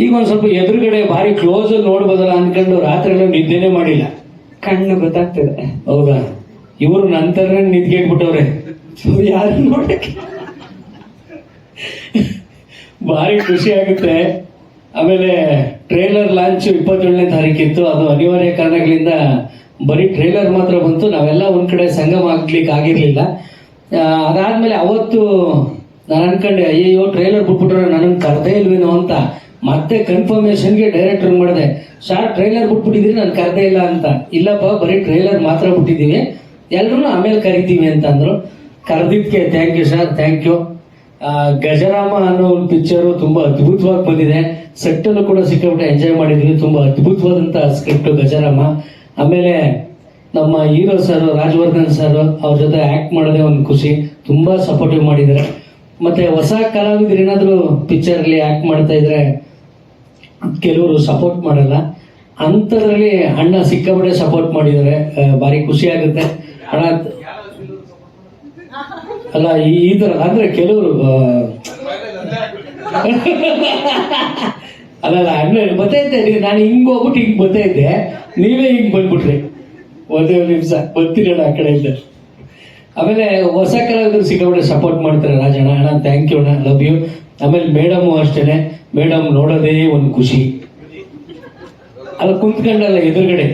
ಈಗ ಒಂದು ಸ್ವಲ್ಪ ಎದುರುಗಡೆ ಭಾರಿ ಕ್ಲೋಸ್ ಅಲ್ಲಿ ನೋಡ್ಬೋದಲ್ಲ ಅನ್ಕೊಂಡು ರಾತ್ರಿ ಎಲ್ಲ ನಿದ್ದೆನೆ ಮಾಡಿಲ್ಲ. ಕಣ್ಣು ಗೊತ್ತಾಗ್ತದೆ. ಹೌದಾ? ಇವರು ನಂತರ ನಿದ್ಗೆಟ್ಬಿಟ್ಟವ್ರೆ ಯಾರು ನೋಡಕ್ಕೆ? ಭಾರಿ ಖುಷಿ ಆಗುತ್ತೆ. ಆಮೇಲೆ ಟ್ರೇಲರ್ ಲಾಂಚ್ ಇಪ್ಪತ್ತೇಳನೇ ತಾರೀಕಿತ್ತು. ಅದು ಅನಿವಾರ್ಯ ಕಾರಣಗಳಿಂದ ಬರೀ ಟ್ರೇಲರ್ ಮಾತ್ರ ಬಂತು. ನಾವೆಲ್ಲ ಒಂದ್ ಕಡೆ ಸಂಗಮ ಆಗ್ಲಿಕ್ಕೆ ಆಗಿರ್ಲಿಲ್ಲ. ಅದಾದ್ಮೇಲೆ ಅವತ್ತು ನಾನು ಅನ್ಕೊಂಡೆ ಅಯ್ಯಯ್ಯೋ ಟ್ರೇಲರ್ ಬಿಟ್ಬಿಟ್ರೆ ನನಗೆ ಕರ್ದೇ ಇಲ್ವೇನೋ ಅಂತ. ಮತ್ತೆ ಕನ್ಫರ್ಮೇಶನ್ಗೆ ಡೈರೆಕ್ಟರ್ ಮಾಡಿದೆ. ಶಾರ್ಟ್ ಟ್ರೈಲರ್ ಬಿಟ್ಬಿಟ್ಟಿದ್ರಿ ನಾನು ಕರ್ದೇ ಇಲ್ಲ ಅಂತ. ಇಲ್ಲಪ್ಪ, ಬರೀ ಟ್ರೈಲರ್ ಮಾತ್ರ ಬಿಟ್ಟಿದ್ದೀವಿ. ಎಲ್ರೂ ಆಮೇಲೆ ಕರಿತೀವಿ ಅಂತ ಅಂದ್ರು. ಕರೆದಿದ್ದಕ್ಕೆ thank you sir thank you Gajarama ಅನ್ನೋ ಒಂದು ಪಿಕ್ಚರು ತುಂಬಾ ಅದ್ಭುತವಾಗಿ ಬಂದಿದೆ. ಸೆಟ್ ಅಲ್ಲೂ ಕೂಡ ಸಿಕ್ಕಾಪಟ್ಟೆ ಎಂಜಾಯ್ ಮಾಡಿದ್ವಿ ತುಂಬಾ ಅದ್ಭುತವಾದಂಥ ಸ್ಕ್ರಿಪ್ಟ್ ಗಜರಾಮ. ಆಮೇಲೆ ನಮ್ಮ ಹೀರೋ ಸರ್ ರಾಜವರ್ಧನ್ ಸರ್ ಅವ್ರ ಜೊತೆ ಆಕ್ಟ್ ಮಾಡೋದೇ ಒಂದು ಖುಷಿ. ತುಂಬಾ ಸಪೋರ್ಟಿವ್ ಮಾಡಿದ್ದಾರೆ. ಮತ್ತೆ ಹೊಸ ಕಲಾವಿದ್ರು ಏನಾದರೂ ಪಿಕ್ಚರ್ ಆ್ಯಕ್ಟ್ ಮಾಡ್ತಾ ಇದ್ರೆ ಕೆಲವರು ಸಪೋರ್ಟ್ ಮಾಡಲ್ಲ. ಅಂಥದ್ರಲ್ಲಿ ಅಣ್ಣ ಸಿಕ್ಕಾಪಟ್ಟೆ ಸಪೋರ್ಟ್ ಮಾಡಿದರೆ ಭಾರಿ ಖುಷಿ ಆಗುತ್ತೆ. ಅಲ್ಲ, ಈ ಥರ, ಅಂದ್ರೆ ಕೆಲವರು ಅಲ್ಲ ಅಲ್ಲ ಅಣ್ಣ ಗೊತ್ತೈತೆ ನೀವು ನಾನು ಹಿಂಗ್ ಹೋಗ್ಬಿಟ್ಟು ಹಿಂಗ್ ಬತ್ತೈತೆ ನೀವೇ ಹಿಂಗ್ ಬಂದ್ಬಿಟ್ರಿ. ಒಂದೇ ಒಂದು ನಿಮಿಷ, ಬರ್ತೀರಣ್ಣ ಆ ಕಡೆ ಕಡೆಯಿಂದ ಆಮೇಲೆ ಹೊಸ ಕಲಾವಿದರು ಸಿಕ್ಕಾಪಟ್ಟೆ ಸಪೋರ್ಟ್ ಮಾಡ್ತಾರೆ. ರಾಜಣ್ಣ, ಅಣ್ಣ ಥ್ಯಾಂಕ್ ಯು ಅಣ್ಣ ಲವ್ ಯು ಆಮೇಲೆ ಮೇಡಮ್ ಅಷ್ಟೇನೆ, ಮೇಡಮ್ ನೋಡೋದೇ ಒಂದು ಖುಷಿ. ಅಲ್ಲ, ಕುಂತ್ಕೊಂಡಲ್ಲ ಎದುರುಗಡೆ.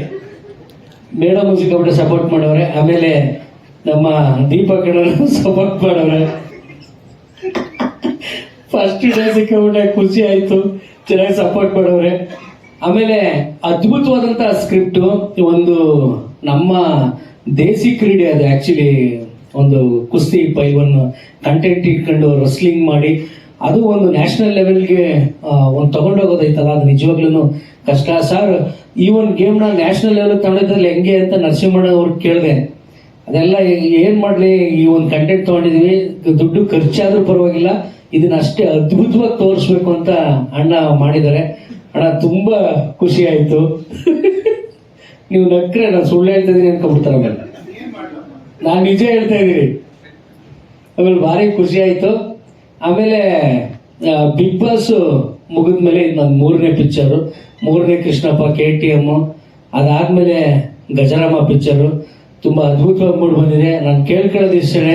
ಮೇಡಮ್ ಸಿಕ್ಕಾಪಟ್ಟೆ ಸಪೋರ್ಟ್ ಮಾಡವ್ರೆ, ಆಮೇಲೆ ನಮ್ಮ ದೀಪಕ್ ಸಪೋರ್ಟ್ ಮಾಡವ್ರೆ. ಫಸ್ಟ್ ಡೇ ಸಿಕ್ಕಾಪಟ್ಟೆ ಖುಷಿ ಆಯ್ತು, ಚೆನ್ನಾಗಿ ಸಪೋರ್ಟ್ ಮಾಡವ್ರೆ. ಆಮೇಲೆ ಅದ್ಭುತವಾದಂತ ಸ್ಕ್ರಿಪ್ಟ್ ಒಂದು ನಮ್ಮ ದೇಸಿ ಕ್ರೀಡೆ ಅದು ಆಕ್ಚುಲಿ ಒಂದು ಕುಸ್ತಿ, ಪೈವನ್ನು ಕಂಟೆಂಟ್ ಇಟ್ಕೊಂಡು ರಸ್ಲಿಂಗ್ ಮಾಡಿ ಅದು ಒಂದು ನ್ಯಾಷನಲ್ ಲೆವೆಲ್ಗೆ ಒಂದು ತಗೊಂಡೋಗೋದೈತಲ್ಲ, ಅದು ನಿಜವಾಗ್ಲೂ ಕಷ್ಟ. ಸರ್, ಈ ಒಂದು ಗೇಮ್ನ ನ್ಯಾಷನಲ್ ಲೆವೆಲ್ ತಗೊಂಡಿದ್ರಲ್ಲಿ ಹೆಂಗೆ ಅಂತ ನರಸಿಂಹಣ್ಣ ಅವ್ರು ಕೇಳಿದೆ. ಅದೆಲ್ಲ ಏನ್ ಮಾಡ್ಲಿ, ಈ ಒಂದು ಕಂಟೆಂಟ್ ತಗೊಂಡಿದೀವಿ, ದುಡ್ಡು ಖರ್ಚಾದ್ರೂ ಪರವಾಗಿಲ್ಲ, ಇದನ್ನ ಅಷ್ಟೇ ಅದ್ಭುತವಾಗಿ ತೋರಿಸ್ಬೇಕು ಅಂತ ಅಣ್ಣ ಮಾಡಿದ್ದಾರೆ. ಅಣ್ಣ, ತುಂಬಾ ಖುಷಿ ಆಯ್ತು. ನೀವು ನಕ್ರೆ, ನಾನು ಸುಳ್ಳು ಹೇಳ್ತಾ ಇದ್ದೀನಿ ಅನ್ಕೊಂಡ್ಬಿಡ್ತಾರೆ ಆಮೇಲೆ. ನಾನು ನಿಜ ಹೇಳ್ತಾ ಇದೀನಿ. ಆಮೇಲೆ ಭಾರಿ ಖುಷಿ ಆಯ್ತು. ಆಮೇಲೆ ಬಿಗ್ ಬಾಸ್ ಮುಗಿದ್ಮೇಲೆ ಇದು ನನ್ನ ಮೂರನೇ ಪಿಕ್ಚರು ಮೂರನೇ ಕೃಷ್ಣಪ್ಪ ಕೆ ಟಿ ಎಂ ಅದಾದ್ಮೇಲೆ ಗಜರಾಮ ಪಿಕ್ಚರು ತುಂಬಾ ಅದ್ಭುತವಾಗಿ ಮೂಡ್ ಬಂದಿದೆ. ನಾನು ಕೇಳ್ಕೊಳ್ಳೋದು ಇಷ್ಟೇ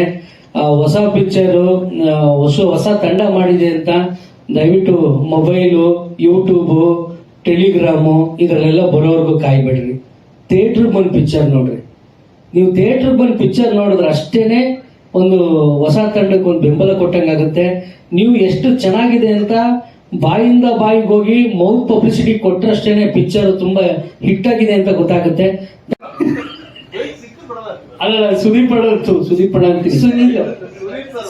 ಹೊಸ ಪಿಕ್ಚರು ಹೊಸ ಹೊಸ ತಂಡ ಮಾಡಿದೆ ಅಂತ ದಯವಿಟ್ಟು ಮೊಬೈಲು ಯೂಟ್ಯೂಬು ಟೆಲಿಗ್ರಾಮು ಇದರಲ್ಲೆಲ್ಲ ಬರೋವರೆಗೂ ಕಾಯ್ಬೇಡ್ರಿ. ಥಿಯೇಟ್ರಿಗೆ ಬಂದು ಪಿಕ್ಚರ್ ನೋಡ್ರಿ. ನೀವು ಥಿಯೇಟರ್ ಬಂದು ಪಿಕ್ಚರ್ ನೋಡಿದ್ರೆ ಅಷ್ಟೇನೆ ಒಂದು ಹೊಸ ತಂಡಕ್ಕೆ ಒಂದು ಬೆಂಬಲ ಕೊಟ್ಟಂಗಾಗುತ್ತೆ ನೀವು ಎಷ್ಟು ಚೆನ್ನಾಗಿದೆ ಅಂತ ಬಾಯಿಂದ ಬಾಯಿಗೆ ಹೋಗಿ ಮೌತ್ ಪಬ್ಲಿಸಿಟಿ ಕೊಟ್ಟರಷ್ಟೇನೆ ಪಿಕ್ಚರ್ ತುಂಬಾ ಹಿಟ್ ಆಗಿದೆ ಅಂತ ಗೊತ್ತಾಗುತ್ತೆ. ಅಲ್ಲ ಸುದೀಪ್ ಅಣ್ಣ ಸುದೀಪ್ ಅಣ್ಣ ಸುನೀಲ್ ಸುನಿಲ್.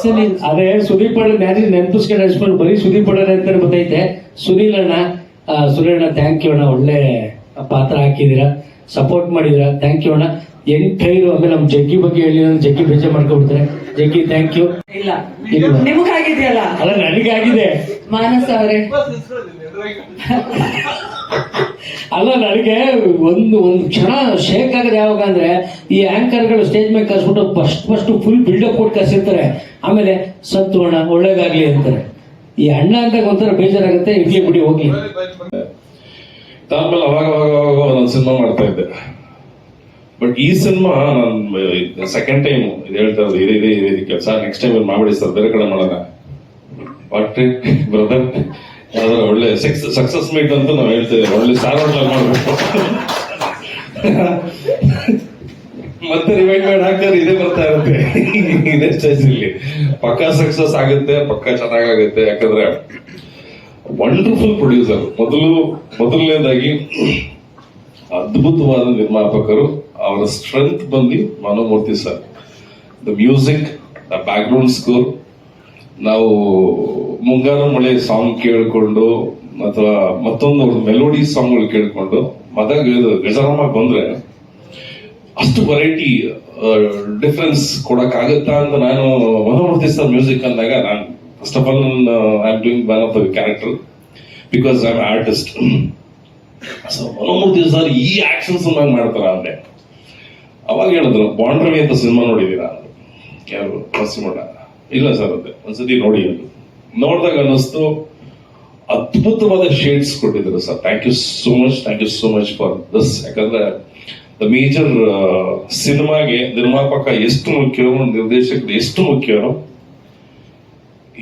ಸುನಿಲ್. ಅದೇ ಸುದೀಪ್ ಅಣ್ಣ ನೆನಪಿಸ್ಕೊಂಡು ಹಚ್ಕೊಂಡು ಬರೀ ಸುದೀಪ್ ಅಂತ ಅಂತಾನೆ ಗೊತ್ತೈತೆ. ಸುನೀಲ್ ಅಣ್ಣ ಸುನೀಲ್ ಅಣ್ಣ ಥ್ಯಾಂಕ್ ಯು ಅಣ್ಣ. ಒಳ್ಳೆ ಪಾತ್ರ ಹಾಕಿದೀರ ಸಪೋರ್ಟ್ ಮಾಡಿದೀರ ಥ್ಯಾಂಕ್ ಯು ಅಣ್ಣ. ಎಂಟೈರು ಆಮೇಲೆ ನಮ್ಮ ಜಗ್ಗಿ ಬಗ್ಗೆ ಹೇಳಿ ಜಗ್ಗಿ ಬೇಜಾರು ಮಾಡ್ಕೊಬಿಡ್ತಾರೆ ಜಗ್ಗಿ ಥ್ಯಾಂಕ್ ಯು ಇಲ್ಲ ಇಲ್ಲ. ನಿಮಗಾಗಿದೆಯಲ್ಲ? ಅಲ್ಲ ನನಗಾಗಿದೆ. ಮಾನಸ ಅವರೇ. ಅಲ್ಲ ನನಗೆ ಒಂದು ಒಂದು ಕ್ಷಣ ಶೇಕ್ ಆಗದೆ ಯಾವಾಗ ಅಂದ್ರೆ ಈ ಆಂಕರ್ಗಳು ಸ್ಟೇಜ್ ಮೇಲೆ ಕರ್ಸ್ಬಿಟ್ಟು ಫಸ್ಟ್ ಫಸ್ಟ್ ಫುಲ್ ಬಿಲ್ಡಪ್ ಕೊಟ್ಟು ಕರ್ಸಿರ್ತಾರೆ. ಆಮೇಲೆ ಸತ್ತು ಅಣ್ಣ ಒಳ್ಳೇದಾಗ್ಲಿ ಅಂತಾರೆ. ಈ ಅಣ್ಣ ಅಂತ ಒಂಥರ ಬೇಜಾರಾಗುತ್ತೆ ಇಡ್ಲಿ ಬಿಡಿ ಹೋಗಿ ಆಮೇಲೆ ಅವಾಗ ಅವಾಗ ಅವಾಗ ಒಂದೊಂದು ಸಿನಿಮಾ ಮಾಡ್ತಾ ಇದ್ದೆ. ಬಟ್ ಈ ಸಿನಿಮಾ ನಾನು ಸೆಕೆಂಡ್ ಟೈಮ್ ಇದು ಹೇಳ್ತಾ ಇರೋದು, ಇದೇ ಇದೇ ಇದೇ ಕೆಲಸ. ನೆಕ್ಸ್ಟ್ ಟೈಮ್ ಮಾಡ್ಬಿಡಿ ಸರ್ ಬೇರೆ ಕಡೆ ಮಾಡೋಣ. ಬಟ್ ಬ್ರದರ್ ಯಾವ್ದಾರ ಒಳ್ಳೆ ಸಕ್ಸಸ್ ಮೀಟ್ ಅಂತ ನಾವು ಹೇಳ್ತೇವೆ ಒಳ್ಳೆ ಸ್ಟಾರ್ ಹೋಟೆಲ್ ಮಾಡ್ಬೇಕು. ಮತ್ತೆ ರಿವೈಂಡ್ ಮಾಡಿ ಹಾಕಿದ್ರೆ ಇದೇ ಬರ್ತಾ ಇರುತ್ತೆ. ಇದೇ ಸ್ಟೇಜ್ ಇಲ್ಲಿ ಪಕ್ಕಾ ಸಕ್ಸಸ್ ಆಗುತ್ತೆ, ಪಕ್ಕಾ ಚೆನ್ನಾಗಾಗುತ್ತೆ. ಯಾಕಂದ್ರೆ ವಂಡರ್ಫುಲ್ ಪ್ರೊಡ್ಯೂಸರ್ ಮೊದಲು, ಮೊದಲನೇದಾಗಿ ಅದ್ಭುತವಾದ ನಿರ್ಮಾಪಕರು. ಅವರ ಸ್ಟ್ರೆಂತ್ ಬಂದು Manomurthy sir. The music the background score ನಾವು ಮುಂಗಾರು ಮಳೆ ಸಾಂಗ್ ಕೇಳಿಕೊಂಡು, ಅಥವಾ ಮತ್ತೊಂದು ಮೆಲೋಡಿ ಸಾಂಗ್ಗಳು ಕೇಳಿಕೊಂಡು, ಮದಾಗ ಗಜರಾಮ ಬಂದ್ರೆ ಅಷ್ಟು ವೆರೈಟಿ ಡಿಫ್ರೆನ್ಸ್ ಕೊಡಕ್ಕಾಗತ್ತಾ ಅಂತ ನಾನು ಮನೋಮೂರ್ತಿ ಸರ್ ಮ್ಯೂಸಿಕ್ ಅಂದಾಗ ನಾನು first of all I am doing ban of the character because I am artist so Manomurthy sir ಈ ಆಕ್ಷನ್ಸ್ ಮಾಡ್ತಾರ ಅಂದೆ ಅವಾಗ ಹೇಳಿದ್ರು, ಬಾಂಡ್ರವಿ ಅಂತ ಸಿನಿಮಾ ನೋಡಿದೀರಾ ಅಂದ್ರು. ಯಾರು? ನರಸಿಂಹಣ್ಣ ಇಲ್ಲ ಸರ್ ಅದೇ. ಒಂದ್ಸತಿ ನೋಡಿ ಅಂತ. ನೋಡಿದಾಗ ಅನ್ನಿಸ್ತು, ಅದ್ಭುತವಾದ ಶೇಡ್ಸ್ ಕೊಟ್ಟಿದ್ರು sir. Thank you so much thank you so much for this ಯಾಕಂದ್ರೆ ದ ಮೇಜರ್ ಸಿನಿಮಾಗೆ ನಿರ್ಮಾಪಕ ಎಷ್ಟು ಮುಖ್ಯವೋ, ನಿರ್ದೇಶಕರು ಎಷ್ಟು ಮುಖ್ಯವೋ,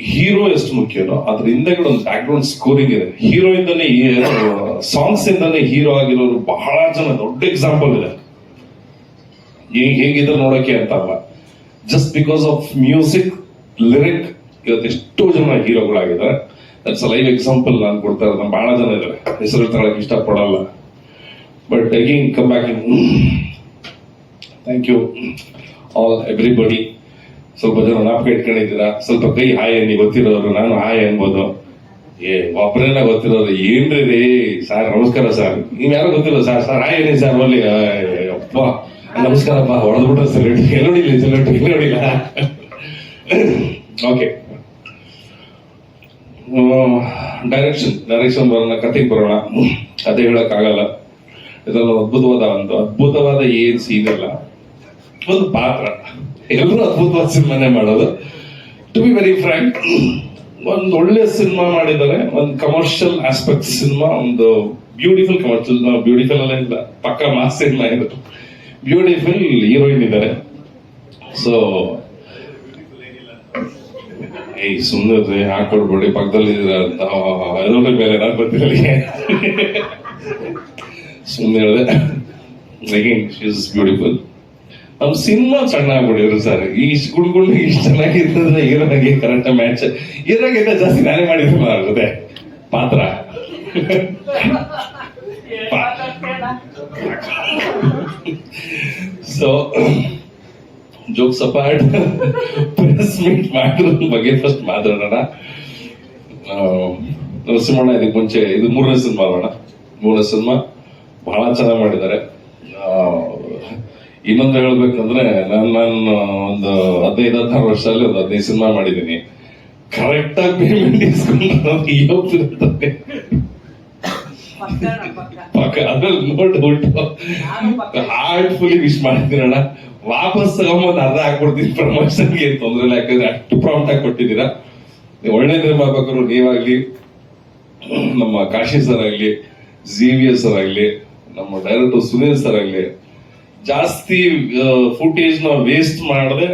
ಹೀರೋ ಎಷ್ಟು ಮುಖ್ಯನೋ ಅದ್ರ ಹಿಂದೆಗಡೆ ಒಂದು ಬ್ಯಾಕ್ ಗ್ರೌಂಡ್ ಸ್ಕೋರಿಂಗ್ ಇದೆ. ಹೀರೋ ಇಂದಾನೆ ಸಾಂಗ್ಸ್ ಇಂದನೇ ಹೀರೋ ಆಗಿರೋರು ಬಹಳ ಜನ, ದೊಡ್ಡ ಎಕ್ಸಾಂಪಲ್ ಇದೆ. ಹೇಗ್ ಹೆಂಗಿದ್ರು ನೋಡೋಕೆ ಅಂತ ಅಲ್ಲ just because of music lyric ಇವತ್ತು ಎಷ್ಟೋ ಜನ ಹೀರೋಗಳಾಗಿದ್ದಾರೆ. ದಟ್ಸ್ ಲೈವ್ ಎಕ್ಸಾಂಪಲ್ ನಾನು ಕೊಡ್ತಾ ಇರೋದು. ಬಹಳ ಜನ ಇದ್ದಾರೆ. ಹೆಸರು ತಗೊಳಕ್ ಇಷ್ಟಪಡಲ್ಲ. But again come back thank you all everybody ಸ್ವಲ್ಪ ಜನ ನಾಪಕ ಇಟ್ಕೊಂಡಿದ್ದೀರಾ ಸ್ವಲ್ಪ ಕೈ ಹಾಯ್ ಅನ್ನಿ ಗೊತ್ತಿರೋರು. ನಾನು ಹಾಯ್ ಅನ್ಬೋದು. ಏ ಒಬ್ಬರೇನ ಗೊತ್ತಿರೋರು, ಏನ್ರಿ ರೀ? ಸರ್, ನಮಸ್ಕಾರ ಸರ್. ನೀವು ಯಾರು ಗೊತ್ತಿಲ್ಲ ಸರ್ ಸರ್, ಹಾಯ್ ಅನ್ನಿ ಸರ್ ಬಲ್ಲಿ ಅಪ್ಪ. ನಮಸ್ಕಾರಪ್ಪ ಹೊಡೆದ್ಬಿಟ್ರೆ ಸಲ್ಯೂಟ್ ಎಲ್ಲಿ ನೋಡಿಲ್ಲ ಸೆಲೆಕ್ಟ್ ಎಲ್ಲಿ ನೋಡಿಲ್ಲ. ಓಕೆ ಡೈರೆಕ್ಷನ್ ಡೈರೆಕ್ಷನ್ ಬರೋಣ ಕತೆಗೆ ಬರೋಣ. ಕತೆ ಹೇಳಕ್ಕಾಗಲ್ಲ. ಇದೊಂದು ಅದ್ಭುತವಾದ ಒಂದು, ಅದ್ಭುತವಾದ ಏನ್ ಇಲ್ಲ ಒಂದು ಪಾತ್ರ. ಎಲ್ಲರೂ ಅದ್ಭುತವಾದ ಸಿನಿಮಾನೇ ಮಾಡೋದು. ಟು ಬಿ ವೆರಿ ಫ್ರ್ಯಾಂಕ್ ಒಂದು ಒಳ್ಳೆ ಸಿನಿಮಾ ಮಾಡಿದ್ದಾರೆ. ಒಂದು ಕಮರ್ಷಿಯಲ್ ಆಸ್ಪೆಕ್ಟ್ ಸಿನಿಮಾ, ಒಂದು ಬ್ಯೂಟಿಫುಲ್ ಕಮರ್ಷಿಯಲ್ ಬ್ಯೂಟಿಫುಲ್ ಅಲ್ಲ ಇಲ್ಲ, ಪಕ್ಕ ಮಾಸ್ ಸಿನಿಮಾ ಇದು. ಬ್ಯೂಟಿಫುಲ್ ಹೀರೋಯಿನ್ ಇದ್ದಾರೆ. ಸೊ ಏಯ್ ಸುಮ್ಮನೆ ಹಾಕೊಡ್ಬೇಡಿ ಪಕ್ಕದಲ್ಲಿ ಅಂತ. ಅದರ ನಾನು ಗೊತ್ತಿರಲಿ ಸುಮ್ಮನೆ ಹೇಳಿದೆ. ಅಗೇನ್ ಇಸ್ ಬ್ಯೂಟಿಫುಲ್ ನಮ್ಮ ಸಿನಿಮಾ ಚೆನ್ನಾಗ್ಬಿಡಿದ್ರು ಸರ್ ಇಷ್ಟು ಗುಡ್ಗುಳ್ ಇಷ್ಟು ಚೆನ್ನಾಗಿರ್ತದ್ರೆ ಹೀರೋನಾಗೆ ಕರೆಕ್ಟ್ ಮ್ಯಾಚ್ ಇರೋಗಿಂತ ಜಾಸ್ತಿ ನಾನೇ ಮಾಡಿದ್ರು ಅದೇ ಪಾತ್ರ. So jokes apart press meet ಮಾಡಿರೋದ್ರ ಬಗ್ಗೆ ಫಸ್ಟ್ ಮಾತಾಡೋಣ. ಆ, ನರಸಿಂಹಣ್ಣ ಇದಕ್ಕೆ ಮುಂಚೆ ಇದು ಮೂರನೇ ಸಿನಿಮಾ ಅಲ್ಲ ಮೂರನೇ ಸಿನಿಮಾ. ಬಹಳ ಚೆನ್ನಾಗಿ ಮಾಡಿದ್ದಾರೆ. ಆ, ಇನ್ನೊಂದು ಹೇಳ್ಬೇಕಂದ್ರೆ ನಾನು ನಾನು ಒಂದು ಹದಿನೈದು ಹದಿನಾರು ವರ್ಷದಲ್ಲಿ ಒಂದು ಹದಿನೈದು ಸಿನಿಮಾ ಮಾಡಿದ್ದೀನಿ. ಕರೆಕ್ಟ್ ಆಗಿ ಪೇಮೆಂಟ್ ಇಸ್ಕೊಂಡು ಪಕ್ಕ ಅದ್ರಲ್ಲಿ ನೋಡ್ಬಿಟ್ಟು ಹಾರ್ಟ್ಫುಲಿ ವಿಶ್ ಮಾಡ್ತೀರಣ್ಣ ವಾಪಸ್ ತಗೊಂಬಂದು ಅರ್ಧ ಹಾಕ್ಬಿಡ್ತೀನಿ ಪ್ರಮೋಷನ್ಗೆ ತೊಂದ್ರೆ ಇಲ್ಲ ಯಾಕಂದ್ರೆ ಅಷ್ಟು ಪ್ರಾಂಪ್ಟ್ ಆಗಿ ಕೊಟ್ಟಿದ್ದೀರಾ. ಒಳ್ಳೆ ನಿರ್ಮಾಪಕರು, ನೀವಾಗ್ಲಿ, ನಮ್ಮ ಕಾಶಿ ಸರ್ ಆಗ್ಲಿ ಜಿ ಸರ್ ಆಗ್ಲಿ, ನಮ್ಮ ಡೈರೆಕ್ಟರ್ ಸುನೀಲ್ ಸರ್ ಆಗ್ಲಿ, ಜಾಸ್ತಿ ಫುಟೇಜ್ನ ವೇಸ್ಟ್ ಮಾಡದೆ,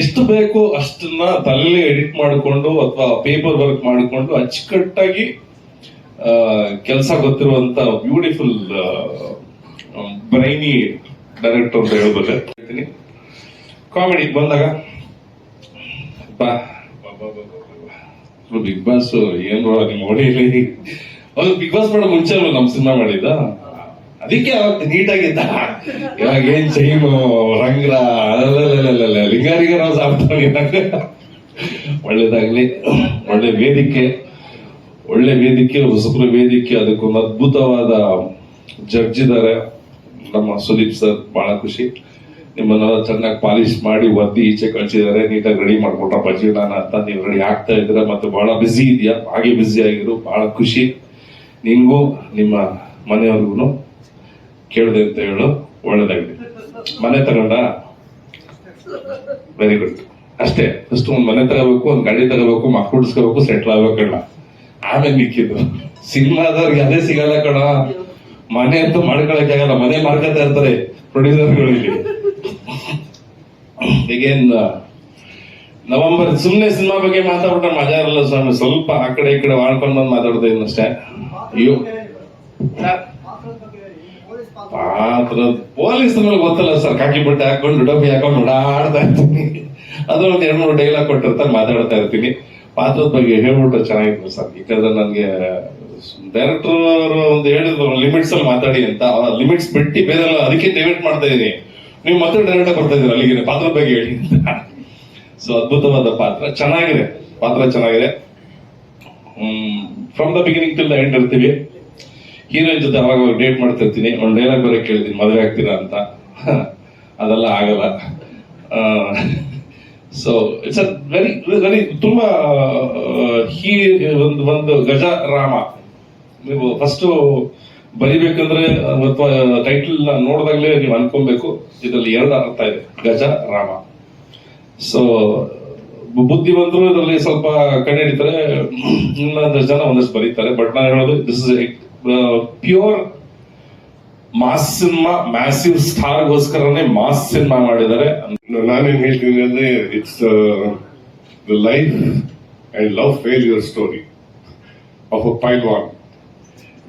ಎಷ್ಟು ಬೇಕೋ ಅಷ್ಟನ್ನ ತಲೆಯಲ್ಲಿ ಎಡಿಟ್ ಮಾಡಿಕೊಂಡು ಅಥವಾ ಪೇಪರ್ ವರ್ಕ್ ಮಾಡಿಕೊಂಡು ಅಚ್ಚುಕಟ್ಟಾಗಿ ಕೆಲಸ ಗೊತ್ತಿರುವಂತ ಬ್ಯೂಟಿಫುಲ್ ಬ್ರೈನಿ ಡೈರೆಕ್ಟರ್ ಅಂತ ಹೇಳ್ಬೋದು ಕಾಮಿಡಿ ಬಂದಾಗ ಬಿಗ್ ಬಾಸ್ ಏನ್ ನಿಮ್ ಹೊಡೆಯಲಿ ಅದು ಬಿಗ್ ಬಾಸ್ ಮಾಡೋ ಮುಂಚೆ ನಮ್ ಸಿನಿಮಾ ಮಾಡಿದ್ದ. ಅದಕ್ಕೆ ಅವತ್ತು ನೀಟಾಗಿದ್ದ ಇವಾಗ ಏನ್ ಚೈನು ರಂಗ್ರ ಲಿಂಗಾರಿಗ ನಾವು ಸಾಕ್ತಾರೆ ಒಳ್ಳೇದಾಗ್ಲಿ, ಒಳ್ಳೆ ವೇದಿಕೆ. ಒಳ್ಳೆ ವೇದಿಕೆ ಹೊಸಬ್ರ ವೇದಿಕೆ, ಅದಕ್ಕೊಂದು ಅದ್ಭುತವಾದ ಜಡ್ಜ್ ಇದ್ದಾರೆ ನಮ್ಮ ಸುದೀಪ್ ಸರ್ ಬಹಳ ಖುಷಿ. ನಿಮ್ಮನ್ನೆಲ್ಲ ಚೆನ್ನಾಗಿ ಪಾಲಿಶ್ ಮಾಡಿ ಒದ್ದಿ ಈಚೆ ಕಳಿಸಿದ್ದಾರೆ. ನೀಟಾಗಿ ರೆಡಿ ಮಾಡ್ಕೊಟ್ರ ನಾನು ಅಂತ ನೀವು ರೆಡಿ ಆಗ್ತಾ ಇದ್ದೀರ ಮತ್ತೆ ಬಹಳ ಬ್ಯುಸಿ ಇದೆಯಾ ಹಾಗೆ ಬ್ಯುಸಿ ಆಗಿರು ಬಹಳ ಖುಷಿ. ನಿಮಗೂ ನಿಮ್ಮ ಮನೆಯವ್ರಿಗೂ ಕೇಳಿದೆ ಅಂತ ಹೇಳು. ಒಳ್ಳೇದಾಗಿದೆ ಮನೆ ತಗೊಂಡ? ವೆರಿ ಗುಡ್ ಅಷ್ಟೇ. ಫಸ್ಟ್ ಒಂದು ಮನೆ ತಗೋಬೇಕು, ಒಂದು ಗಾಡಿ ತಗೋಬೇಕು ಮಕ್ಕಳು ಹುಡ್ಸ್ಕೋಬೇಕು ಸೆಟ್ಲ್ ಆಗ್ಬೇಕಣ್ಣ ಆಮೇಲೆ ಮಿಕ್ಕಿದ್ದು. ಸಿನಿಮಾದವ್ರಿಗೆ ಅದೇ ಸಿಗಲ್ಲ ಕಣ. ಮನೆ ಅಂತೂ ಮಾಡ್ಕೊಳಕ್ ಆಗಲ್ಲ. ಮನೆ ಮಾಡ್ಕೊತಾ ಇರ್ತಾರೆ ಪ್ರೊಡ್ಯೂಸರ್ಗಳು ಇಲ್ಲಿ. ಈಗೇನ್ ನವೆಂಬರ್ ಸುಮ್ನೆ ಸಿನಿಮಾ ಬಗ್ಗೆ ಮಾತಾಡ್ಬಿಟ್ರೆ ಮಜಾ ಇರಲ್ಲ ಸ್ವಾಮಿ. ಸ್ವಲ್ಪ ಆ ಕಡೆ ಈ ಕಡೆ ಮಾಡ್ಕೊಂಡು ಬಂದು ಮಾತಾಡ್ತಾ ಅಷ್ಟೇ ಅಯ್ಯೋ. ಪಾತ್ರ ಪೊಲೀಸ್ ಮೇಲೆ ಗೊತ್ತಲ್ಲ ಸರ್. ಕಾಕಿ ಬಟ್ಟೆ ಹಾಕೊಂಡು ಡಬ್ಬಿ ಹಾಕೊಂಡು ಓಡಾಡ್ತಾ ಇರ್ತೀನಿ. ಅದ್ರೊಂದು ಎರಡು ಮೂರು ಡೈಲಾಗ್ ಕೊಟ್ಟಿರ್ತಾರೆ, ಮಾತಾಡ್ತಾ ಇರ್ತೀನಿ. ಪಾತ್ರದ ಬಗ್ಗೆ ಹೇಳ್ಬಿಟ್ರೆ ಚೆನ್ನಾಗಿತ್ತು ಸರ್ ಯಾಕಂದ್ರೆ ನನಗೆ ಡೈರೆಕ್ಟರ್ ಅವರು ಒಂದು ಹೇಳಿದ್ರು ಲಿಮಿಟ್ಸ್ ಅಲ್ಲಿ ಮಾತಾಡಿ ಅಂತ. ಲಿಮಿಟ್ಸ್ ಬಿಟ್ಟು ಬೇರೆ ಅದಕ್ಕೆ ಡೈವರ್ಟ್ ಮಾಡ್ತಾ ಇದ್ದೀನಿ ನೀವು ಮತ್ತೆ ಡೈರೆಕ್ಟ್ ಬರ್ತಾ ಇದೀರ ಅಲ್ಲಿಗೆ, ಪಾತ್ರದ ಬಗ್ಗೆ ಹೇಳಿ ಅಂತ. ಸೊ ಅದ್ಭುತವಾದ ಪಾತ್ರ. ಚೆನ್ನಾಗಿದೆ. ಪಾತ್ರ ಚೆನ್ನಾಗಿದೆ. From the beginning till the end ಇರ್ತೀವಿ. ಹೀರೋಯಿನ್ ಜೊತೆ ಅವಾಗ ಡೇಟ್ ಮಾಡ್ತಿರ್ತೀನಿ. ಒಂದು ಡೈಲಾಗ್ ಬರೋಕೆ ಕೇಳ್ತೀನಿ, ಮದುವೆ ಆಗ್ತೀರಾ ಅಂತ. ಅದೆಲ್ಲ ಆಗಲ್ಲ. So it's a very very ತುಂಬಾ ಹೀ, ಒಂದು ಒಂದು ಗಜ ರಾಮ. ನೀವು ಫಸ್ಟ್ ಬರಿಬೇಕಂದ್ರೆ, ಅಥವಾ ಟೈಟಲ್ ನೋಡಿದಾಗಲೇ ನೀವು ಅನ್ಕೊಬೇಕು. ಇದರಲ್ಲಿ ಎರಡು ಅರ್ಥ ಇದೆ, ಗಜ ರಾಮ. ಸೊ ಬುದ್ಧಿ ಬುದ್ಧಿವಂತರು ಇದರಲ್ಲಿ ಸ್ವಲ್ಪ ಕಣ್ಣಿಡಿತಾರೆ ಇನ್ನೊಂದಷ್ಟು ಜನ ಒಂದಷ್ಟು ಬರೀತಾರೆ. ಬಟ್ ನಾನು ಹೇಳೋದು this is pure mass cinema, massive ಸ್ಟಾರ್ಗೋಸ್ಕರನೇ mass cinema ಮಾಡಿದ್ದಾರೆ. ನಾನೇನ್ ಹೇಳ್ತೀನಿ ಅಂದ್ರೆ it's the life and love failure story of a Pailwaan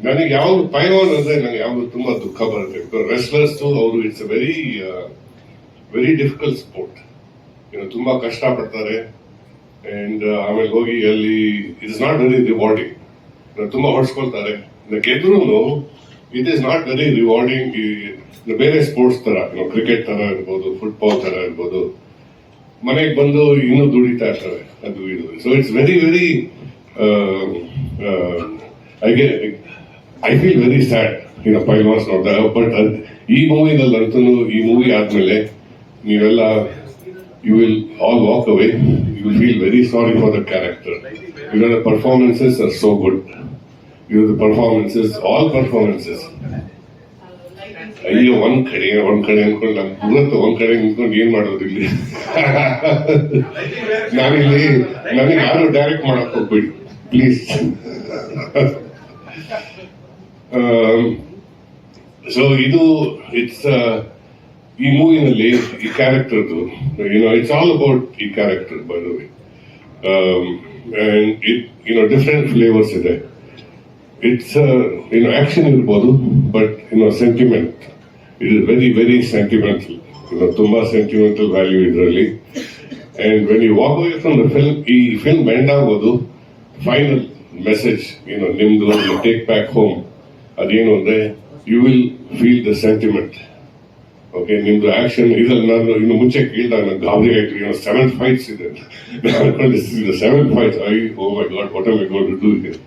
ನನಗೆ ಯಾವ್ದು ಪೈಲ್ವಾನ್ ಅಂದ್ರೆ ನನಗೆ ಯಾವ್ದು ತುಂಬಾ ದುಃಖ ಬರುತ್ತೆ. ಬಿಕಾಸ್ ರೆಸ್ಲರ್ಸ್ ಅವರು it's a very very difficult sport ತುಂಬಾ ಕಷ್ಟ ಪಡ್ತಾರೆ ಅಂಡ್ ಆಮೇಲೆ ಹೋಗಿ ಅಲ್ಲಿ ಇಟ್ಸ್ ನಾಟ್ ವೆರಿ ರಿವಾರ್ಡಿಂಗ್ ತುಂಬಾ ಹೊಡ್ಸ್ಕೊಳ್ತಾರೆ. ಗೆದ್ರು it is not very rewarding ಬೇರೆ ಸ್ಪೋರ್ಟ್ಸ್ ತರ ಕ್ರಿಕೆಟ್ ತರ ಇರ್ಬೋದು ಫುಟ್ಬಾಲ್ ತರ ಇರ್ಬೋದು. ಮನೆಗೆ ಬಂದು ಇನ್ನೂ ದುಡಿತಾ ಇರ್ತಾರೆ, ಅದು ಇದು. So it's very very I I feel very sad ಇನ್ನು ಪೈಲ್ವಾನ್ಸ್ ನೋಡ್ತಾರೆ ಬಟ್ ಈ ಮೂವಿನಲ್ಲಂತೂ ಈ ಮೂವಿ ಆದ್ಮೇಲೆ ನೀವೆಲ್ಲ you will all walk away you will feel very sorry for the character ಇದರ the performances are so good your performances all performances ಅಯ್ಯೋ, ಒಂದ್ ಕಡೆ ಒಂದ್ ಕಡೆ ಅನ್ಕೊಂಡು ಇವತ್ತು ಒಂದ್ ಕಡೆ ನಿಂತ್ಕೊಂಡು ಏನ್ ಮಾಡೋದು ಇಲ್ಲಿ? ನಾನಿಲ್ಲಿ, ನನಗೆ ಯಾರು ಡೈರೆಕ್ಟ್ ಮಾಡಕ್ ಹೋಗ್ಬೇಡಿ ಪ್ಲೀಸ್ ಸೊ ಇದು ಇಟ್ಸ್ ಈ ಮೂವಿನಲ್ಲಿ ಈ ಕ್ಯಾರೆಕ್ಟರ್ದು you know it's all about ಈ character by the way you know different flavours ಇದೆ. ಇಟ್ಸ್ ಏನು ಆಕ್ಷನ್ ಇರ್ಬೋದು ಬಟ್ ಏನೋ sentiment it is very very sentimental ಏನೋ ತುಂಬಾ ಸೆಂಟಿಮೆಂಟಲ್ ವ್ಯಾಲ್ಯೂ ಇದರಲ್ಲಿ. And when you walk away from the film ಈ film end ಆಗೋದು ಫೈನಲ್ ಮೆಸೇಜ್ ಏನೋ ನಿಮ್ದು ಟೇಕ್ ಬ್ಯಾಕ್ ಹೋಮ್ ಅದೇನು ಅಂದ್ರೆ you will feel the sentiment okay ನಿಮ್ದು ಆಕ್ಷನ್ ಇದ್ರಲ್ಲಿ ನಾನು ಇನ್ನು ಮುಂಚೆ ಕೇಳಿದಾಗ ನಾನು ಗಾಬರಿ ಆಯ್ತು. ಏನೋ ಸೆವೆನ್ ಫೈಟ್ಸ್ ಇದೆ. Seven fights I oh my god what am I got to do here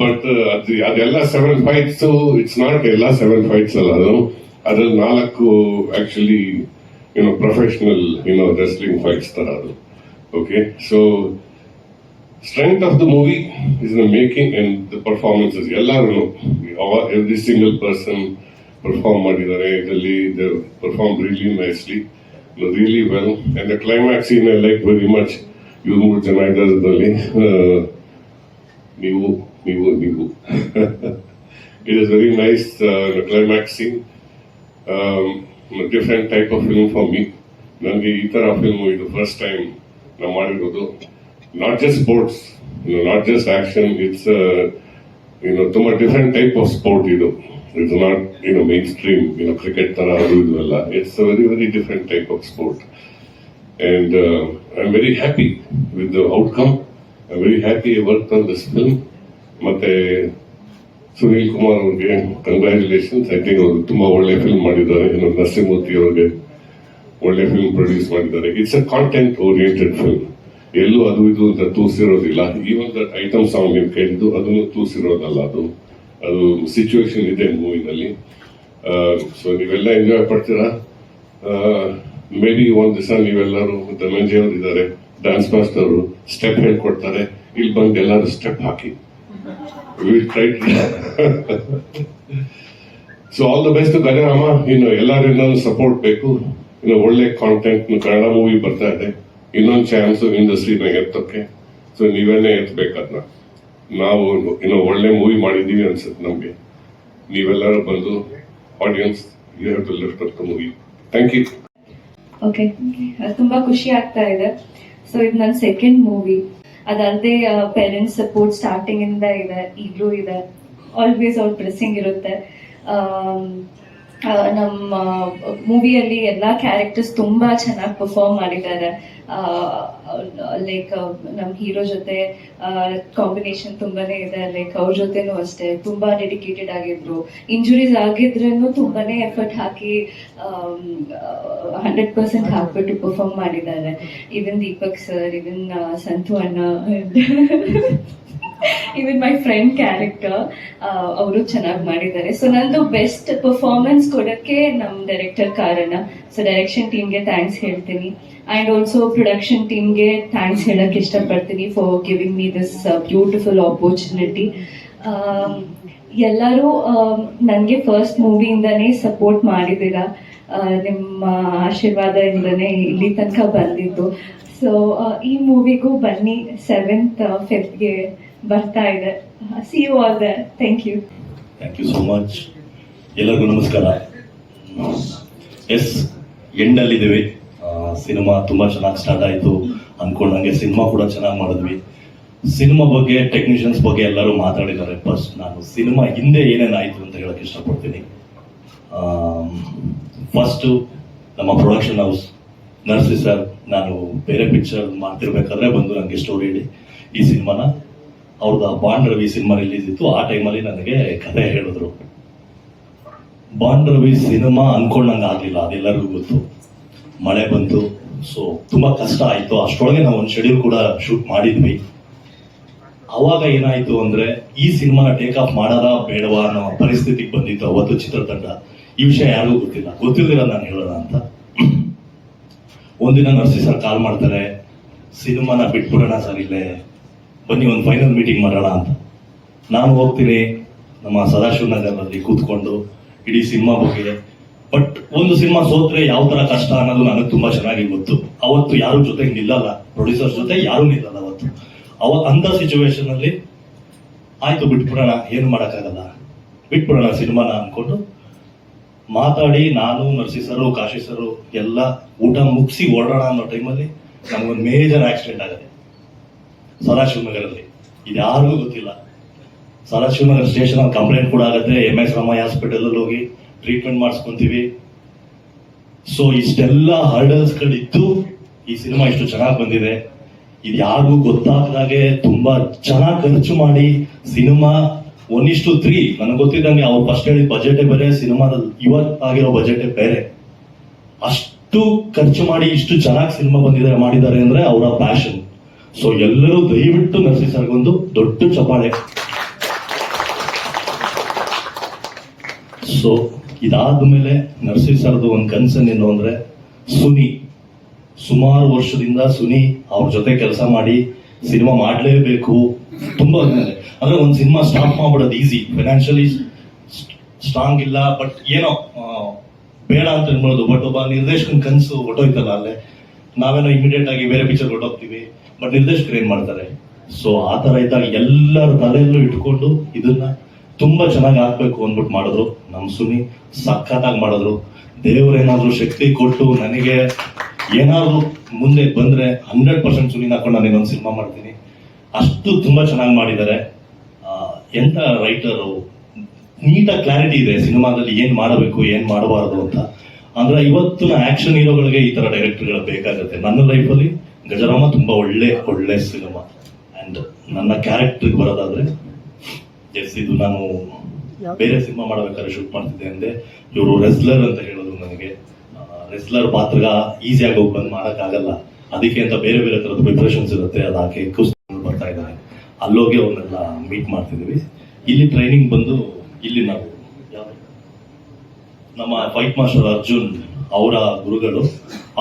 but ಅದು ಅದೆಲ್ಲ ಸೆವೆನ್ ಫೈಟ್ಸ್ ಇಟ್ಸ್ ನಾಟ್ ಎಲ್ಲ ಸೆವೆನ್ ಫೈಟ್ಸ್ ಅಲ್ಲ ಅದು. ಅದ್ರಲ್ಲಿ ನಾಲ್ಕು ಆಕ್ಚುಲಿ ಏನೋ ಪ್ರೊಫೆಷನಲ್ ಏನೋ ರೆಸ್ಲಿಂಗ್ ಫೈಟ್ಸ್ ತರ ಅದು. Okay so strength of the movie is the making and the performances ಎಲ್ಲರೂ ಎವ್ರಿ ಸಿಂಗಲ್ ಪರ್ಸನ್ ಪರ್ಫಾರ್ಮ್ ಮಾಡಿದ್ದಾರೆ. ಇದರಲ್ಲಿ perform really nicely really well and the climax in I like very much ಇವ್ರು ಮೂರು ಜನ ಇದ್ದಾರೆ ಇದರಲ್ಲಿ ನೀವು ನೀವು ನೀವು it is very nice climax scene different type of film for me ನನಗೆ ಈ ಥರ ಫಿಲ್ಮ್ ಇದು ಫಸ್ಟ್ ಟೈಮ್ ನಾವು ಮಾಡಿರೋದು. Not just sports not just action it's ಏನು ತುಂಬ ಡಿಫ್ರೆಂಟ್ ಟೈಪ್ ಆಫ್ ಸ್ಪೋರ್ಟ್ ಇದು. ಇಟ್ಸ್ ನಾಟ್ ಏನು ಮೇನ್ ಸ್ಟ್ರೀಮ್ ಏನು ಕ್ರಿಕೆಟ್ ಥರ ಅದು ಇದು ಎಲ್ಲ. It's very very different type of sport and I am very happy with outcome. I'm very happy I worked on this film. ಮತ್ತೆ ಸುನೀಲ್ ಕುಮಾರ್ ಅವ್ರಿಗೆ congratulations I think ಅವರು ತುಂಬಾ ಒಳ್ಳೆ ಫಿಲ್ಮ್ ಮಾಡಿದ್ದಾರೆ. ನರಸಿಂಹಮೂರ್ತಿ ಅವ್ರಿಗೆ ಒಳ್ಳೆ ಫಿಲ್ಮ್ ಪ್ರೊಡ್ಯೂಸ್ ಮಾಡಿದ್ದಾರೆ. It's a content oriented film ಎಲ್ಲೂ ಅದು ಇದು ಅಂತ ತೋರಿಸಿರೋದಿಲ್ಲ. ಈವನ್ ದಟ್ ಐಟಮ್ ಸಾಂಗ್ ನೀವು ಕೇಳಿದ್ದು ಅದನ್ನು ತೋರಿಸಿರೋದಲ್ಲ ಅದು. ಅದು ಸಿಚುವೇಶನ್ ಇದೆ ಮೂವಿನಲ್ಲಿ ಸೊ ನೀವೆಲ್ಲ ಎಂಜಾಯ್ ಪಡ್ತೀರಾ? ಮೇ ಬಿ ಒಂದ್ ದಿವಸ ನೀವೆಲ್ಲರೂ ಧನಂಜಯ ಅವರು ಇದ್ದಾರೆ ಡ್ಯಾನ್ಸ್ ಮಾಸ್ಟರ್ ಸ್ಟೆಪ್ ಹೇಳ್ಕೊಡ್ತಾರೆ. ಇಲ್ಲಿ ಬಂದು ಎಲ್ಲರೂ step hockey. So all the best Gajarama ಇನ್ನು ಎಲ್ಲರಿಂದ ಸಪೋರ್ಟ್ ಬೇಕು. ಇನ್ನು ಒಳ್ಳೆ ಕಾಂಟೆಂಟ್ ಕನ್ನಡ ಮೂವಿ ಬರ್ತಾ ಇದೆ. ಇನ್ನೊಂದು ಚಾನ್ಸ್ ಇಂಡಸ್ಟ್ರಿನಾಗ ಎತ್ತಕ್ಕೆ. ಸೊ ನೀವೇನೇ ಎತ್ತಬೇಕದನ್ನ ನಾವು ಇನ್ನು ಒಳ್ಳೆ ಮೂವಿ ಮಾಡಿದೀವಿ ಅನ್ಸುತ್ತೆ ನಮ್ಗೆ. ನೀವೆಲ್ಲರೂ ಬಂದು audience you have to lift movie thank you okay ತುಂಬಾ ಖುಷಿ ಆಗ್ತಾ ಇದೆ. ಸೊ ಇದು ನನ್ನ ಸೆಕೆಂಡ್ ಮೂವಿ ಅದಲ್ಲದೆ ಪೇರೆಂಟ್ಸ್ ಸಪೋರ್ಟ್ ಸ್ಟಾರ್ಟಿಂಗ್ ಇಂದ ಈಗಲೂ ಇದೆ. ಆಲ್ವೇಸ್ ಅವ್ರ ಪ್ರೆಸ್ಸಿಂಗ್ ಇರುತ್ತೆ. ನಮ್ಮ ಮೂವಿಯಲ್ಲಿ ಎಲ್ಲ ಕ್ಯಾರೆಕ್ಟರ್ಸ್ ತುಂಬಾ ಚೆನ್ನಾಗಿ ಪರ್ಫಾರ್ಮ್ ಮಾಡಿದ್ದಾರೆ. ಲೈಕ್ ನಮ್ಮ ಹೀರೋ ಜೊತೆ ಕಾಂಬಿನೇಷನ್ ತುಂಬಾನೇ ಇದೆ. ಲೈಕ್ ಅವ್ರ ಜೊತೆನೂ ಅಷ್ಟೇ ತುಂಬಾ ಡೆಡಿಕೇಟೆಡ್ ಆಗಿದ್ರು. ಇಂಜುರೀಸ್ ಆಗಿದ್ರೂ ತುಂಬಾನೇ ಎಫರ್ಟ್ ಹಾಕಿ ಹಂಡ್ರೆಡ್ ಪರ್ಸೆಂಟ್ ಹಾಕ್ಬಿಟ್ಟು ಪರ್ಫಾರ್ಮ್ ಮಾಡಿದ್ದಾರೆ. Even Deepak sir even Santu ಅಣ್ಣ. ಇವನ್ ಮೈ ಫ್ರೆಂಡ್ ಕ್ಯಾರೆಕ್ಟರ್ ಅವರು ಚೆನ್ನಾಗಿ ಮಾಡಿದ್ದಾರೆ. ಸೊ ನಂದು ಬೆಸ್ಟ್ ಪರ್ಫಾರ್ಮೆನ್ಸ್ ಕೊಡಕ್ಕೆ ನಮ್ ಡೈರೆಕ್ಟರ್ ಕಾರಣ. ಸೊ ಡೈರೆಕ್ಷನ್ ಟೀಮ್ಗೆ ಥ್ಯಾಂಕ್ಸ್ ಹೇಳ್ತೀನಿ. ಅಂಡ್ ಆಲ್ಸೋ ಪ್ರೊಡಕ್ಷನ್ ಟೀಮ್ಗೆ ಥ್ಯಾಂಕ್ಸ್ ಹೇಳಕ್ ಇಷ್ಟಪಡ್ತೀನಿ for giving me this beautiful opportunity ಎಲ್ಲರೂ ನನಗೆ ಫಸ್ಟ್ ಮೂವಿಯಿಂದನೇ ಸಪೋರ್ಟ್ ಮಾಡಿದ್ದೀರಾ. ಆ, ನಿಮ್ಮ ಆಶೀರ್ವಾದದಿಂದನೇ ಇಲ್ಲಿ ತನಕ ಬಂದಿದ್ದು. ಸೊ ಈ ಮೂವಿಗೂ ಬನ್ನಿ ಸೆವೆಂತ್ ಫಿಫ್ತ್ಗೆ ಬರ್ತಾ ಇದೆ. See you all the thank you thank you so much ಎಲ್ಲರಿಗೂ ನಮಸ್ಕಾರ. ಎಸ್ ಎಂಡಲ್ಲಿದ್ದೀವಿ ಸಿನಿಮಾ ತುಂಬಾ ಚೆನ್ನಾಗಿ ಸ್ಟಾರ್ಟ್ ಆಯಿತು. ಅನ್ಕೊಂಡಂಗೆ ಸಿನಿಮಾ ಕೂಡ ಚೆನ್ನಾಗಿ ಮಾಡಿದ್ವಿ. ಸಿನಿಮಾ ಬಗ್ಗೆ ಟೆಕ್ನಿಷಿಯನ್ಸ್ ಬಗ್ಗೆ ಎಲ್ಲರೂ ಮಾತಾಡಿದ್ದಾರೆ. ಫಸ್ಟ್ ನಾನು ಸಿನಿಮಾ ಹಿಂದೆ ಏನೇನಾಯಿತು ಅಂತ ಹೇಳಕ್ಕೆ ಇಷ್ಟಪಡ್ತೀನಿ. ಫಸ್ಟು ನಮ್ಮ ಪ್ರೊಡಕ್ಷನ್ ಹೌಸ್ ನರ್ಸಿ ಸರ್ ನಾನು ಬೇರೆ ಪಿಕ್ಚರ್ ಮಾಡ್ತಿರ್ಬೇಕಾದ್ರೆ ಬಂದು ನನಗೆ ಸ್ಟೋರಿ ಹೇಳಿ ಈ ಸಿನಿಮಾನ ಅವ್ರದ್ದು ಬಾಂಡ್ ರವಿ ಸಿನಿಮಾ ರಿಲೀಸ್ ಇತ್ತು, ಆ ಟೈಮಲ್ಲಿ ನನಗೆ ಕಥೆ ಹೇಳಿದ್ರು. ಬಾಂಡ್ ರವಿ ಸಿನಿಮಾ ಅನ್ಕೊಂಡಂಗೆ ಆಗಲಿಲ್ಲ, ಅದೆಲ್ಲರಿಗೂ ಗೊತ್ತು. ಮಳೆ ಬಂತು ಸೊ ತುಂಬಾ ಕಷ್ಟ ಆಯ್ತು. ಅಷ್ಟೊಳಗೆ ನಾವು ಒಂದು ಶೆಡ್ಯೂಲ್ ಕೂಡ ಶೂಟ್ ಮಾಡಿದ್ವಿ. ಅವಾಗ ಏನಾಯ್ತು ಅಂದ್ರೆ, ಈ ಸಿನಿಮಾನ ಟೇಕ್ ಆಫ್ ಮಾಡಾರ ಬೇಡವಾ ಅನ್ನೋ ಪರಿಸ್ಥಿತಿಗೆ ಬಂದಿತ್ತು ಅವತ್ತು ಚಿತ್ರತಂಡ. ಈ ವಿಷಯ ಯಾರಿಗೂ ಗೊತ್ತಿಲ್ಲ. ಗೊತ್ತಿಲ್ಲ ನಾನು ಹೇಳೋಣ ಅಂತ. ಒಂದಿನ ನರ್ಸಿ ಸರ್ ಕಾಲ್ ಮಾಡ್ತಾರೆ, ಸಿನಿಮಾನ ಬಿಟ್ಬಿಡೋಣ ಸರ್ ಇಲ್ಲೇ. ಬನ್ನಿ, ಒಂದು ಫೈನಲ್ ಮೀಟಿಂಗ್ ಮಾಡೋಣ ಅಂತ. ನಾನು ಹೋಗ್ತೀನಿ, ನಮ್ಮ ಸದಾಶಿವ ನಗರದಲ್ಲಿ ಕೂತ್ಕೊಂಡು, ಇಡೀ ಸಿನಿಮಾ ಬಗ್ಗೆ. ಬಟ್ ಒಂದು ಸಿನಿಮಾ ಸೋತ್ರೆ ಯಾವ ತರ ಕಷ್ಟ ಅನ್ನೋದು ನನಗೆ ತುಂಬಾ ಚೆನ್ನಾಗಿ ಗೊತ್ತು. ಅವತ್ತು ಯಾರು ಜೊತೆಗೆ ನಿಲ್ಲಲ್ಲ ಪ್ರೊಡ್ಯೂಸರ್ ಜೊತೆ ಯಾರು ನಿಲ್ಲಲ್ಲ ಅವತ್ತು. ಅವ ಅಂತ ಸಿಚುವೇಶನ್ ಅಲ್ಲಿ ಆಯ್ತು, ಬಿಟ್ಬಿಡೋಣ, ಏನು ಮಾಡೋಕ್ಕಾಗಲ್ಲ. ಬಿಟ್ಬಿಡೋಣ ಸಿನಿಮಾನ ಅನ್ಕೊಂಡು ಮಾತಾಡಿ, ನಾನು ನರ್ಸಿ ಸರು ಕಾಶಿ ಎಲ್ಲ ಊಟ ಮುಗಿಸಿ ಓಡೋಣ ಅನ್ನೋ ಟೈಮಲ್ಲಿ ನಮಗೊಂದು ಮೇಜರ್ ಆಕ್ಸಿಡೆಂಟ್ ಆಗುತ್ತೆ. ಸದಾಶಿವನಗರಲ್ಲಿ ಇದು ಯಾರಿಗೂ ಗೊತ್ತಿಲ್ಲ. ಸದಾಶಿವನಗರ ಸ್ಟೇಷನ್ ಅಲ್ಲಿ ಕಂಪ್ಲೇಂಟ್ ಕೂಡ ಆಗುತ್ತೆ. ಎಂ ಎಸ್ ರಾಮಯ್ಯ ಹಾಸ್ಪಿಟಲಲ್ಲಿ ಹೋಗಿ ಟ್ರೀಟ್ಮೆಂಟ್ ಮಾಡಿಸ್ಕೊಂತೀವಿ. ಸೊ ಇಷ್ಟೆಲ್ಲ ಹರ್ಡಲ್ಸ್ ಗಳಿದ್ದು ಈ ಸಿನಿಮಾ ಇಷ್ಟು ಚೆನ್ನಾಗಿ ಬಂದಿದೆ. ಇದು ಯಾರಿಗೂ ಗೊತ್ತಾಗದಾಗೆ ತುಂಬಾ ಚೆನ್ನಾಗಿ ಖರ್ಚು ಮಾಡಿ ಸಿನಿಮಾ ಒನ್ ಇಷ್ಟು ತ್ರೀ ನನಗೆ ಗೊತ್ತಿದ್ದಂಗೆ ಅವ್ರು ಫಸ್ಟ್ ಹೇಳಿದ ಬಜೆಟೇ ಬೇರೆ ಸಿನಿಮಾದಲ್ಲಿ ಇವತ್ತಾಗಿರೋ ಬಜೆಟೇ ಬೇರೆ. ಅಷ್ಟು ಖರ್ಚು ಮಾಡಿ ಇಷ್ಟು ಚೆನ್ನಾಗಿ ಸಿನಿಮಾ ಬಂದಿದ್ದಾರೆ ಮಾಡಿದ್ದಾರೆ ಅಂದ್ರೆ ಅವರ ಪ್ಯಾಷನ್ ಸೊ ಎಲ್ಲರೂ ದಯವಿಟ್ಟು ನರ್ಸಿ ಸರ್ಗೊಂದು ದೊಡ್ಡ ಚಪಾಳೆ ಸೊ ಇದಾದ್ಮೇಲೆ ನರ್ಸಿ ಸರ್ದು ಒಂದು ಕನ್ಸನ್ ಏನು ಅಂದ್ರೆ, ಸುನಿ, ಸುಮಾರು ವರ್ಷದಿಂದ ಸುನಿ ಅವ್ರ ಜೊತೆ ಕೆಲಸ ಮಾಡಿ ಸಿನಿಮಾ ಮಾಡಲೇಬೇಕು. ತುಂಬಾ ಅಂದ್ರೆ ಒಂದು ಸಿನಿಮಾ ಸ್ಟಾಪ್ ಮಾಡ್ಬಿಡೋದು ಈಸಿ. ಫೈನಾನ್ಷಿಯಲಿ ಸ್ಟ್ರಾಂಗ್ ಇಲ್ಲ ಬಟ್ ಏನೋ ಬೇಡ ಅಂತ ಅನ್ಬೋದು ಬಟ್ ಒಬ್ಬ ನಿರ್ದೇಶಕನ ಕನಸು ಹೊಟ್ಟೋಯ್ತಲ್ಲ ಅಲ್ಲೇ. ನಾವೇನೋ ಇಮಿಡಿಯೇಟ್ ಆಗಿ ಬೇರೆ ಪಿಕ್ಚರ್ ಹೊಟ್ಟೋಗ್ತೀವಿ ಬಟ್ ನಿರ್ದೇಶಕರು ಏನ್ ಮಾಡ್ತಾರೆ. ಸೊ ಆ ತರ ಇದ್ದಾಗ ಎಲ್ಲರ ತಲೆಯಲ್ಲೂ ಇಟ್ಕೊಂಡು ಇದನ್ನ ತುಂಬಾ ಚೆನ್ನಾಗಿ ಹಾಕ್ಬೇಕು ಅಂದ್ಬಿಟ್ಟು ಮಾಡಿದ್ರು. ನಮ್ ಸುನಿ ಸಖತ್ತಾಗಿ ಮಾಡಿದ್ರು. ದೇವ್ರೇನಾದ್ರೂ ಶಕ್ತಿ ಕೊಟ್ಟು ನನಗೆ ಏನಾದ್ರು ಮುಂದೆ ಬಂದ್ರೆ ಹಂಡ್ರೆಡ್ ಪರ್ಸೆಂಟ್ ಸುನಿ ಹಾಕೊಂಡು ನಾನು ಇನ್ನೊಂದು ಸಿನಿಮಾ ಮಾಡ್ತೀನಿ. ಅಷ್ಟು ತುಂಬಾ ಚೆನ್ನಾಗಿ ಮಾಡಿದ್ದಾರೆ. ಎಂತ ರೈಟರು ನೀಟಾಗಿ ಕ್ಲಾರಿಟಿ ಇದೆ. ಸಿನಿಮಾದಲ್ಲಿ ಏನ್ ಮಾಡಬೇಕು, ಏನ್ ಮಾಡಬಾರದು ಅಂತ. ಅಂದ್ರೆ ಇವತ್ತಿನ ಆಕ್ಷನ್ ಹೀರೋಗಳಿಗೆ ಈ ತರ ಡೈರೆಕ್ಟರ್ಗಳು ಬೇಕಾಗುತ್ತೆ. ನನ್ನ ಲೈಫಲ್ಲಿ ಗಜರಾಮ ತುಂಬಾ ಒಳ್ಳೆ ಒಳ್ಳೆ ಸಿನಿಮಾ. ಅಂಡ್ ನನ್ನ ಕ್ಯಾರೆಕ್ಟರ್ ಬರೋದಾದ್ರೆ ಎಸ್ ಇದು ನಾನು ಬೇರೆ ಸಿನಿಮಾ ಮಾಡಬೇಕಾದ್ರೆ ಶೂಟ್ ಮಾಡ್ತಿದ್ದೆ ಅಂದ್ರೆ ಇವರು ರೆಸ್ಲರ್ ಅಂತ ಹೇಳೋದು ನನಗೆ. ರೆಸ್ಲರ್ ಪಾತ್ರ ಈಸಿಯಾಗಿ ಹೋಗಿ ಬಂದು ಮಾಡೋಕ್ಕಾಗಲ್ಲ. ಅದಕ್ಕೆ ಅಂತ ಬೇರೆ ಬೇರೆ ತರದ ಪ್ರಿಪ್ರೇಷನ್ಸ್ ಇರುತ್ತೆ. ಅದು ಕುಸ್ತಿ ಬರ್ತಾ ಇದ್ದಾರೆ ಅಲ್ಲೋಗಿ ಅವ್ರನ್ನೆಲ್ಲ ಮೀಟ್ ಮಾಡ್ತಿದ್ವಿ ಇಲ್ಲಿ ಟ್ರೈನಿಂಗ್ ಬಂದು ಇಲ್ಲಿ ನಾವು ನಮ್ಮ ಫೈಟ್ ಮಾಸ್ಟರ್ ಅರ್ಜುನ್ ಅವರ ಗುರುಗಳು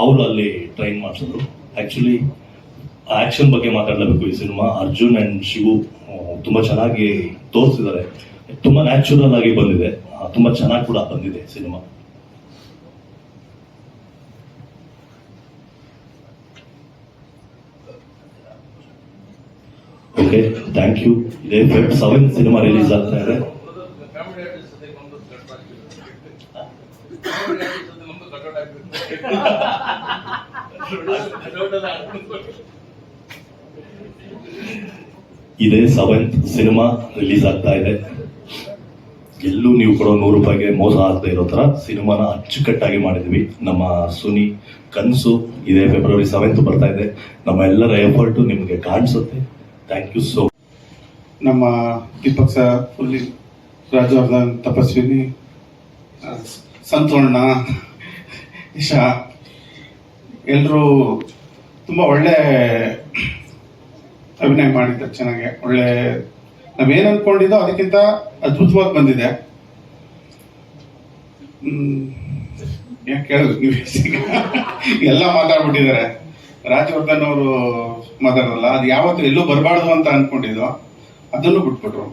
ಅವರು ಅಲ್ಲಿ ಟ್ರೈನ್ ಮಾಡಿಸಿದ್ರು. ಆಕ್ಚುಲಿ ಆಕ್ಷನ್ ಬಗ್ಗೆ ಮಾತಾಡಲೇಬೇಕು ಈ ಸಿನಿಮಾ. ಅರ್ಜುನ್ ಅಂಡ್ ಶಿವು ಆ, ತುಂಬಾ ಚೆನ್ನಾಗಿ ತೋರಿಸಿದ್ದಾರೆ. ತುಂಬಾ ನ್ಯಾಚುರಲ್ ಆಗಿ ಬಂದಿದೆ. ಆ, ತುಂಬಾ ಚೆನ್ನಾಗಿ ಕೂಡ ಬಂದಿದೆ ಸಿನಿಮಾ. ಓಕೆ ಥ್ಯಾಂಕ್ ಯು ಇದೇ ಫೆಬ್ ಸೆವೆನ್ ಸಿನಿಮಾ ರಿಲೀಸ್ ಆಗ್ತಾ ಇದೆ. ಇದೇ ಸೆವೆಂತ್ ಸಿನಿಮಾ ರಿಲೀಸ್ ಆಗ್ತಾ ಇದೆ. ಎಲ್ಲೂ ನೀವು ಕೊಡೋ ನೂರು ರೂಪಾಯಿಗೆ ಮೋಸ ಆಗ್ತಾ ಇರೋ ತರ ಸಿನಿಮಾನ ಅಚ್ಚುಕಟ್ಟಾಗಿ ಮಾಡಿದ್ವಿ ನಮ್ಮ ಸುನಿ, ಕನಸು ಇದೇ ಫೆಬ್ರವರಿ ಸೆವೆಂತ್ ಬರ್ತಾ ಇದೆ. ನಮ್ಮ ಎಲ್ಲರ ಎಫರ್ಟು ನಿಮಗೆ ಕಾಣಿಸುತ್ತೆ. ಥ್ಯಾಂಕ್ ಯು ಸೋ ನಮ್ಮ ದೀಪಕ್ ಸರ್ ಫುಲ್ಲಿ ರಾಜವರ್ಧನ್, ತಪಸ್ವಿನಿ, ಸಂತೋಣ, ಇಶಾ ಎಲ್ಲರೂ ತುಂಬ ಒಳ್ಳೆ ಅಭಿನಯ ಮಾಡಿದ್ದಾರೆ ಚೆನ್ನಾಗಿ. ಒಳ್ಳೆ ನಾವೇನು ಅನ್ಕೊಂಡಿದ್ದೋ ಅದಕ್ಕಿಂತ ಅದ್ಭುತವಾಗಿ ಬಂದಿದೆ. ಯಾಕೆ ಕೇಳಿದ್ರು ನೀವು ಎಲ್ಲ ಮಾತಾಡ್ಬಿಟ್ಟಿದ್ದಾರೆ. ರಾಜವರ್ಧನ್ ಅವರು ಮಾತಾಡೋಲ್ಲ ಅದು ಯಾವತ್ತೂ ಎಲ್ಲೂ ಬರಬಾರ್ದು ಅಂತ ಅನ್ಕೊಂಡಿದ್ದು, ಅದನ್ನು ಬಿಟ್ಬಿಟ್ರು.